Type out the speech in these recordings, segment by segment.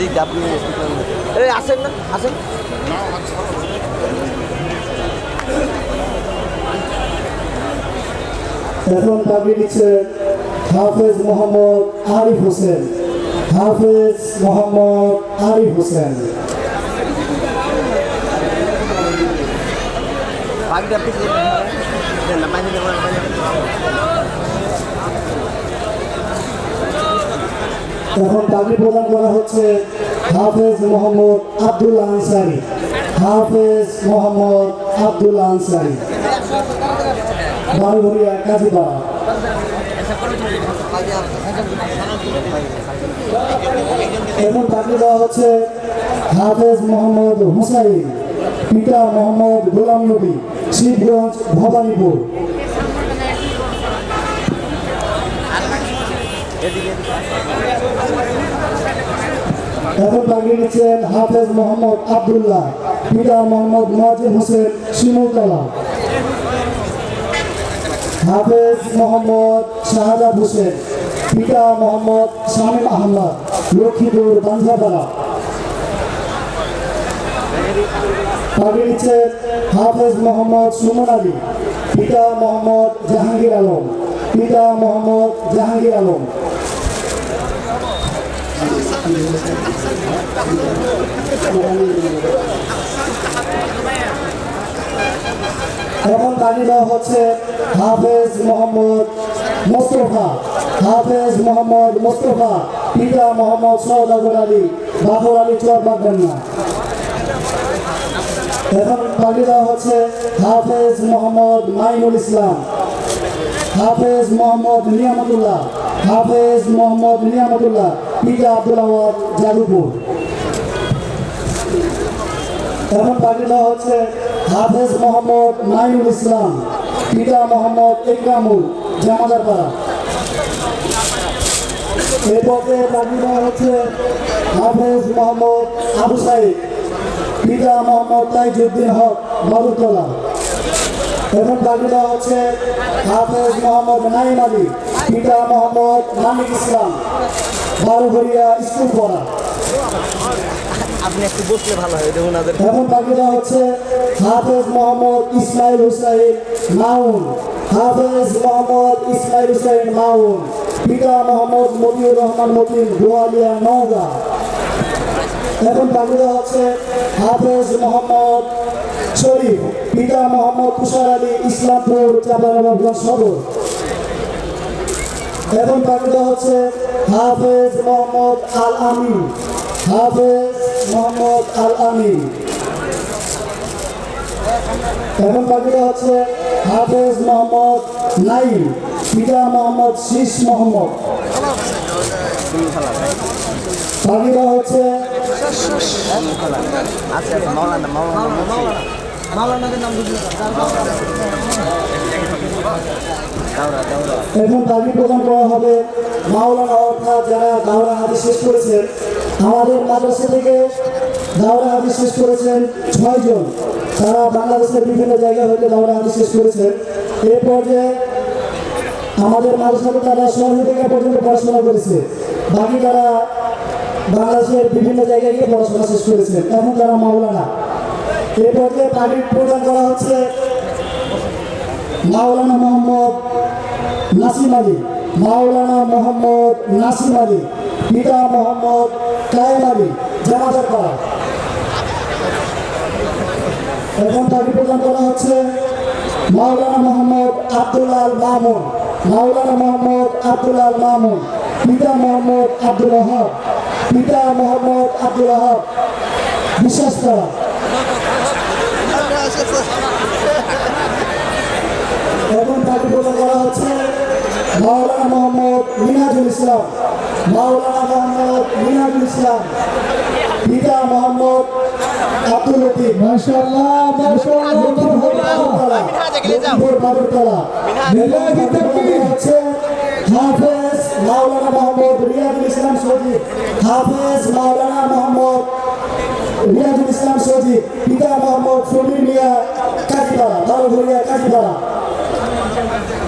এদিক আপনি এই আসেন না আসেন। এখন দাবি দিচ্ছে হাফেজ মোহাম্মদ আরিফ হোসেন। হাফেজ মোহাম্মদ আরিফ হোসেন। বাকিটা পিছিয়ে এখন দাবি প্রদান করা হচ্ছে হাফেজ মোহাম্মদ আব্দুল আনসারি। হাফেজ মোহাম্মদ আব্দুল আনসারি। বারুঘরিয়া কাজীপাড়া। এখন দাবি দেওয়া হচ্ছে হাফেজ মোহাম্মদ হুসাইন, পিতা মোহাম্মদ গোলাম নবী, শিবগঞ্জ ভবানীপুর। দাবি নিচ্ছেন হাফেজ মোহাম্মদ আবদুল্লাহ, পিতা মোহাম্মদ মজিদ হোসেন শিমুলতলা। হাফেজ মোহাম্মদ শাহাদাত হোসেন, পিতা মোহাম্মদ শামীম আহমদ, লক্ষ্মীপুর বাঞ্ঝাপাড়া নিচ্ছেন হাফেজ মোহাম্মদ সুমন আলী, পিতা মোহাম্মদ জাহাঙ্গীর আলম। পিতা মোহাম্মদ জাহাঙ্গীর আলম। এখন দেওয়া হচ্ছে হাফেজ মোহাম্মদ মোস্তফা। হাফেজ মোহাম্মদ মোস্তফা, পিতা মোহাম্মদ সৌদাগর আলী, বাবর আলী চর এখন দেওয়া হচ্ছে হাফেজ মোহাম্মদ মাইনুল ইসলাম। হাফেজ মোহাম্মদ নিয়ামতুল্লাহ, হাফেজ মোহাম্মদ নিয়ামতুল্লাহ, পিতা আব্দুল আওয়াদ জাদুপুর। এখন বাকি দেওয়া হচ্ছে হাফেজ মোহাম্মদ মাইনুল ইসলাম, পিতা মোহাম্মদ ইকরামুল জামাদার পাড়া এই পথে বাকি দেওয়া হচ্ছে হাফেজ মোহাম্মদ আবু সাইদ, পিতা মোহাম্মদ তাইজুদ্দিন হক বাবুতলা এখন বাকি দেওয়া হচ্ছে হাফেজ মোহাম্মদ নাইম আলী পিতা মোহাম্মদ মানিক ইসলাম বারুঘরিয়া স্কুল পড়া। আপনি একটু বসলে ভালো হয় দেখুন ওদের এখন বাকি দেওয়া হচ্ছে হাফেজ মোহাম্মদ ইসমাইল হুসাইন মাউন হাফেজ মোহাম্মদ ইসমাইল হুসাইন মাউন পিতা মোহাম্মদ মতিউর রহমান মতিন গোয়ালিয়া নওগাঁ। এখন বাকি দেওয়া হচ্ছে হাফেজ মোহাম্মদ শরীফ, পিতা মোহাম্মদ তুষার আলী ইসলামপুর চাপানগর সদর। এখন বাকি দেওয়া হচ্ছে হাফেজ মোহাম্মদ আল আমিন হাফেজ মোহাম্মদ আল আমিন এখন বাকি দেওয়া হচ্ছে হাফেজ মোহাম্মদ নাইম, পিতা মোহাম্মদ শীষ মোহাম্মদ। বাকি দেওয়া হচ্ছে এখন দাবি প্রদান করা হবে মাওলানা অর্থাৎ যারা দাওরা হাদিস শেষ করেছেন। আমাদের মাদ্রাসা থেকে দাওরা হাদিস শেষ করেছেন ছয়জন তারা বাংলাদেশের বিভিন্ন জায়গা হইতে দাওরা হাদিস শেষ করেছেন। এ পর্যায়ে আমাদের মাদ্রাসাতে তারা সহযোগিতা পর্যন্ত পড়াশোনা করেছে। বাকি তারা বাংলাদেশের বিভিন্ন জায়গায় গিয়ে পড়াশোনা শেষ করেছে এখন তারা মাওলানা। এ পর্যায়ে দাবি প্রদান করা হচ্ছে মাওলানা মোহাম্মদ নাসিম আলী, মাওলানা মোহাম্মদ নাসিম আলী, পিতা মোহাম্মদ কায়েম আলী জামাজার পাড়া। এখন দাবি প্রদান করা হচ্ছে মাওলানা মোহাম্মদ আব্দুল আল মামুন, মাওলানা মোহাম্মদ আব্দুল মামুন, পিতা মোহাম্মদ আব্দুল ওহাব পিতা মোহাম্মদ আব্দুল ওহাব বিশ্বাস করা এখন তাকে প্রদান করা হচ্ছে মাওলানা মোহাম্মদ মিনাজুল ইসলাম। মাওলানা মোহাম্মদ মিনাজুল ইসলাম। পিতা মোহাম্মদ আব্দুল লতিফ। মাশাআল্লাহ মাশাআল্লাহ। হচ্ছে হাফেজ মাওলানা মোহাম্মদ রিয়াজুল ইসলাম সজিব হাফেজ মাওলানা মোহাম্মদ রিয়াজুল ইসলাম সজিব পিতা মোহাম্মদ সমীর মিয়া কাজীপাড়া বারোঘরিয়া কাজীপাড়া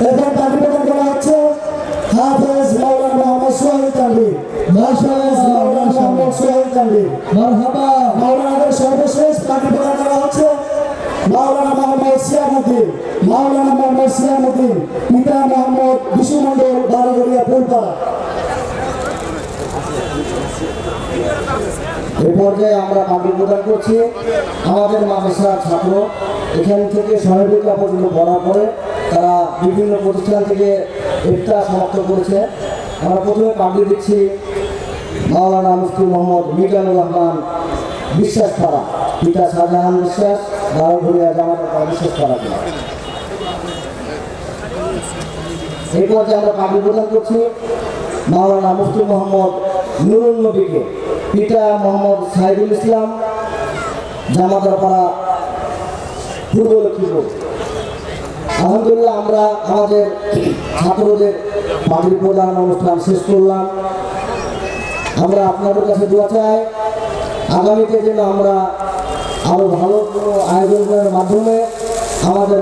এখন দাবি প্রদান করা হচ্ছে হাফেজ মাওলানা মোহাম্মদ সোহেল তানভীর মাওলানা মোহাম্মদ সোহেল তানভীর মারহাবা। মাওলানাদের সর্বশেষ পার্টি প্রদান করা হচ্ছে মাওলানা মোহাম্মদ সিয়ামুদ্দিন মাওলানা মোহাম্মদ সিয়ামুদ্দিন পিতা মোহাম্মদ বিশু মন্ডল বারোগড়িয়া ফুলপাড়া এই পর্যায়ে আমরা পাবলি প্রদান করছি। আমাদের মাদ্রাসার ছাত্র, এখান থেকে সহায়িকা পর্যন্ত পড়ার পরে তারা বিভিন্ন প্রতিষ্ঠান থেকে একটা সমাপ্ত করেছে। আমরা প্রথমে পাবলি দিচ্ছি মাওলানা মুফতি মোহাম্মদ মিজানুর রহমান বিশ্বাস পাড়া পিতা শাহজাহান বিশ্বাস, বারোঘরিয়া জামাতা বিশ্বাস পাড়াকে এই পর্যায়ে আমরা পাবলি প্রদান করছি, মাওলানা মুফতি মোহাম্মদ নুরুল নবীকে। পিতা মোহাম্মদ সাইদুল ইসলাম, জামাতাপাড়া পূর্ব লক্ষ্মীপুর আলহামদুলিল্লাহ, আমরা আমাদের ছাত্রদের পাবলিক প্রদান অনুষ্ঠান শেষ করলাম। আমরা আপনাদের কাছে দোয়া চাই, আগামীতে যেন আমরা আরও ভালো কোনো আয়োজনের মাধ্যমে আমাদের